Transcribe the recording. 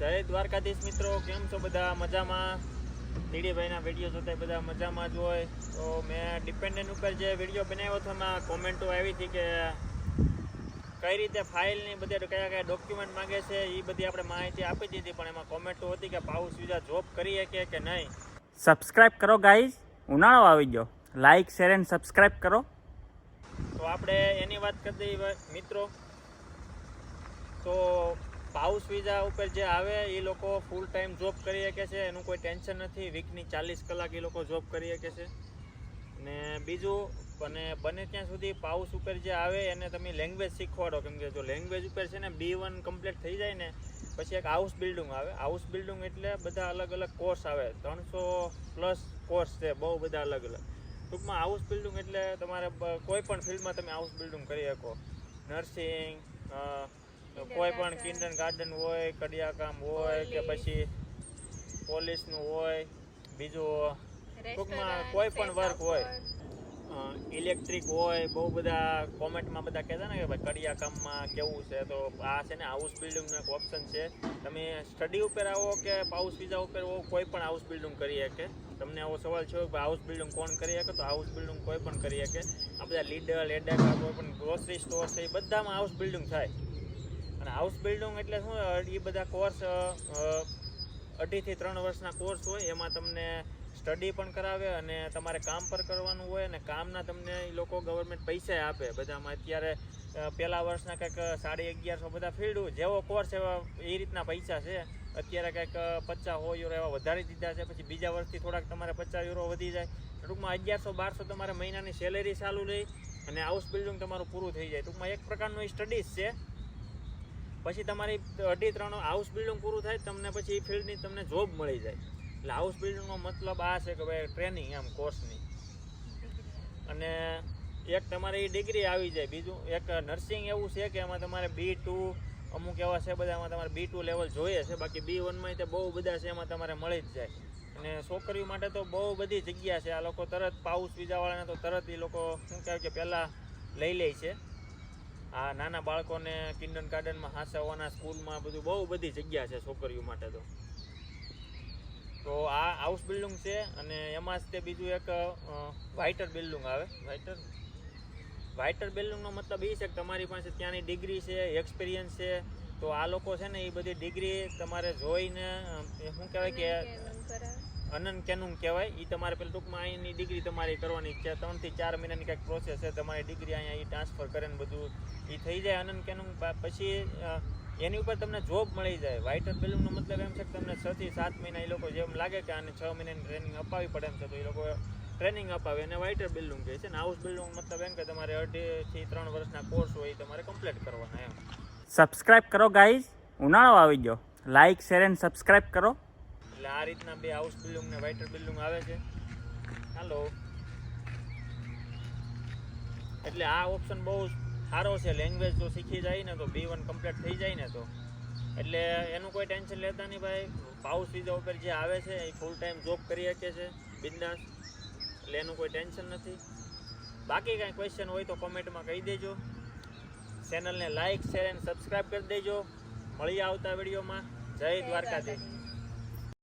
જય દ્વારકાધીશ મિત્રો કેમ છો બધા? મજામાં? દીડીભાઈના વીડિયો જોતા બધા મજામાં જ હોય. તો મેં ડિપેન્ડન્ટ ઉપર જે વીડિયો બનાવ્યો હતો એમાં કોમેન્ટો આવી હતી કે કઈ રીતે ફાઇલની બધે કયા કયા ડોક્યુમેન્ટ માંગે છે એ બધી આપણે માહિતી આપી દીધી પણ એમાં કોમેન્ટો હતી કે પાઉસ વિઝા જોબ કરી શકે કે નહીં. સબસ્ક્રાઇબ કરો ગાઈઝ ઉનાળો આવી ગયો. લાઈક શેર એન્ડ સબસ્ક્રાઇબ કરો. તો આપણે એની વાત કરી દઈએ મિત્રો. તો પાઉસ વિઝા ઉપર જે આવે, એ લોકો ફૂલ ટાઈમ જોબ કરી શકે છે. એનું કોઈ ટેન્શન નથી. વીકની ચાલીસ કલાક એ લોકો જોબ કરી શકે છે. ને બીજું, અને બને ત્યાં સુધી પાઉસ ઉપર જે આવે, એને તમે લેંગ્વેજ શીખવાડો. કેમ કે જો લેંગ્વેજ ઉપર છે ને બી વન કમ્પ્લીટ થઈ જાય ને, પછી એક હાઉસ બિલ્ડિંગ આવે. હાઉસ બિલ્ડિંગ એટલે બધા અલગ અલગ કોર્સ આવે. ત્રણસો પ્લસ કોર્સ છે, બહુ બધા અલગ અલગ. ટૂંકમાં હાઉસ બિલ્ડિંગ એટલે તમારે કોઈ પણ ફિલ્ડમાં તમે હાઉસ બિલ્ડિંગ કરી શકો. નર્સિંગ કોઈ પણ કિન્ડન ગાર્ડન હોય કડિયાકામ હોય કે પછી પોલીસનું હોય બીજું ટૂંકમાં કોઈ પણ વર્ક હોય. ઇલેક્ટ્રિક હોય બહુ બધા કોમેન્ટમાં બધા કહેતા ને કે ભાઈ કડિયા કામમાં કેવું છે? તો આ છે ને હાઉસ બિલ્ડિંગનો એક ઓપ્શન છે. તમે સ્ટડી ઉપર આવો કે હાઉસ વિઝા ઉપર આવો કોઈ પણ હાઉસ બિલ્ડિંગ કરી શકે. તમને આવો સવાલ છે કે હાઉસ બિલ્ડિંગ કોણ કરી શકે? તો હાઉસ બિલ્ડિંગ કોઈ પણ કરી શકે. આ બધા લીડર એડેકા કોઈ પણ ગ્રોસરી સ્ટોર છે એ બધામાં હાઉસ બિલ્ડિંગ થાય. અને હાઉસ બિલ્ડિંગ એટલે શું એ બધા કોર્સ અઢીથી ત્રણ વર્ષના કોર્સ હોય. એમાં તમને સ્ટડી પણ કરાવે અને તમારે કામ પર કરવાનું હોય અને કામના તમને એ લોકો ગવર્મેન્ટ પૈસા આપે. બધામાં અત્યારે પહેલાં વર્ષના કંઈક સાડી અગિયારસો બધા ફીલ્ડ જેવો કોર્સ એવા એ રીતના પૈસા છે. અત્યારે કંઈક પચાસ સો યુરો એવા વધારી દીધા છે. પછી બીજા વર્ષથી થોડાક તમારે પચાસ યુરો વધી જાય. ટૂંકમાં અગિયારસો બારસો તમારે મહિનાની સેલેરી ચાલુ રહી અને હાઉસ બિલ્ડિંગ તમારું પૂરું થઈ જાય. ટૂંકમાં એક પ્રકારનું એ સ્ટડીઝ છે. પછી તમારી અઢી ત્રણ હાઉસ બિલ્ડિંગ પૂરું થાય, તમને પછી એ ફિલ્ડની તમને જોબ મળી જાય. એટલે હાઉસ બિલ્ડિંગનો મતલબ આ છે કે ભાઈ ટ્રેનિંગ એમ કોર્સની અને એક તમારે એ ડિગ્રી આવી જાય, બીજું એક નર્સિંગ એવું છે કે એમાં તમારે બી ટુ અમુક એવા છે બધા એમાં તમારે બી ટુ લેવલ જોઈએ છે, બાકી બી વનમાં તે બહુ બધા છે, એમાં તમારે મળી જ જાય. અને છોકરીઓ માટે તો બહુ બધી જગ્યા છે, આ લોકો તરત પાઉસ વિઝાવાળાને તો તરત એ લોકો શું કહેવાય કે પહેલાં લઈ લે છે. આ નાના બાળકોને કિન્ડન ગાર્ડનમાં હાંસવવાના સ્કૂલમાં બધું બહુ બધી જગ્યા છે છોકરીઓ માટે તો. તો આ હાઉસ બિલ્ડિંગ છે અને એમાં જ તે બીજું એક વ્હાઇટર બિલ્ડિંગ આવે. વ્હાઇટર વ્હાઇટર બિલ્ડિંગનો મતલબ એ છે કે તમારી પાસે ત્યાંની ડિગ્રી છે એક્સપિરિયન્સ છે. તો આ લોકો છે ને એ બધી ડિગ્રી તમારે જોઈને શું કહેવાય કે અનંત કેનું કહેવાય. એ તમારે પેલું ટૂંકમાં અહીંની ડિગ્રી તમારી કરવાની છે. ત્રણથી ચાર મહિનાની કંઈક પ્રોસેસ છે. તમારી ડિગ્રી અહીંયા એ ટ્રાન્સફર કરે ને બધું એ થઈ જાય અનંત કેનું પછી એની ઉપર તમને જોબ મળી જાય. વાઇટર બિલ્ડિંગનો મતલબ એમ છે કે તમને છથી સાત મહિના એ લોકો જેમ લાગે કે આને છ મહિનાની ટ્રેનિંગ અપાવી પડે એમ છે, તો એ લોકો ટ્રેનિંગ અપાવે. અને વાઇટર બિલ્ડિંગ કહે છે ને હાઉસ બિલ્ડિંગ મતલબ એમ કે તમારે અઢીથી ત્રણ વર્ષના કોર્સ હોય તમારે કમ્પ્લીટ કરવાના એમ. સબસ્ક્રાઇબ કરો ગાઈઝ ઉનાળો આવી ગયો. લાઈક શેર એન્ડ સબસ્ક્રાઇબ કરો. એટલે આ રીતના બે હાઉસ બિલ્ડિંગ ને વાઇટર બિલ્ડિંગ આવે છે. હાલો. એટલે આ ઓપ્શન બહુ સારો છે. લેંગ્વેજ જો શીખી જાય ને તો બી વન કમ્પ્લીટ થઈ જાય ને તો. એટલે એનું કોઈ ટેન્શન લેતા નહીં ભાઈ. પાઉસ વિઝા ઉપર જે આવે છે એ ફૂલ ટાઈમ જોબ કરી શકે છે બિંદાસ. એટલે એનું કોઈ ટેન્શન નથી. બાકી કાંઈ ક્વેશ્ચન હોય તો કોમેન્ટમાં કહી દેજો. ચેનલને લાઇક શેર એન્ડ સબસ્ક્રાઈબ કરી દેજો. મળીએ આવતા વિડીયોમાં જય દ્વારકાધીશ.